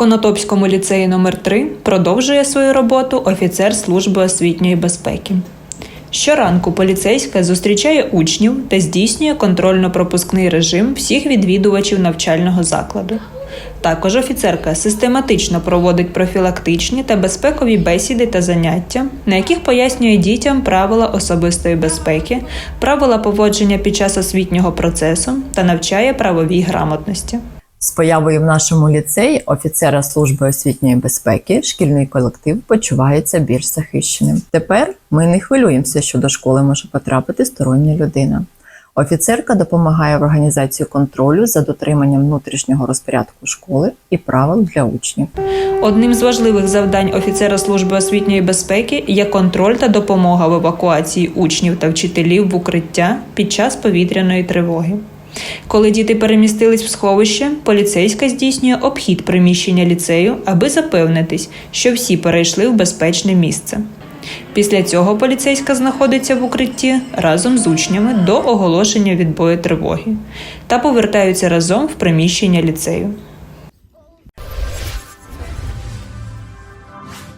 Конотопському ліцеї номер 3 продовжує свою роботу офіцер служби освітньої безпеки. Щоранку поліцейська зустрічає учнів та здійснює контрольно-пропускний режим всіх відвідувачів навчального закладу. Також офіцерка систематично проводить профілактичні та безпекові бесіди та заняття, на яких пояснює дітям правила особистої безпеки, правила поводження під час освітнього процесу та навчає правовій грамотності. З появою в нашому ліцеї офіцера служби освітньої безпеки шкільний колектив почувається більш захищеним. Тепер ми не хвилюємося, що до школи може потрапити стороння людина. Офіцерка допомагає в організації контролю за дотриманням внутрішнього розпорядку школи і правил для учнів. Одним з важливих завдань офіцера служби освітньої безпеки є контроль та допомога в евакуації учнів та вчителів в укриття під час повітряної тривоги. Коли діти перемістились в сховище, поліцейська здійснює обхід приміщення ліцею, аби запевнитись, що всі перейшли в безпечне місце. Після цього поліцейська знаходиться в укритті разом з учнями до оголошення відбою тривоги та повертаються разом в приміщення ліцею.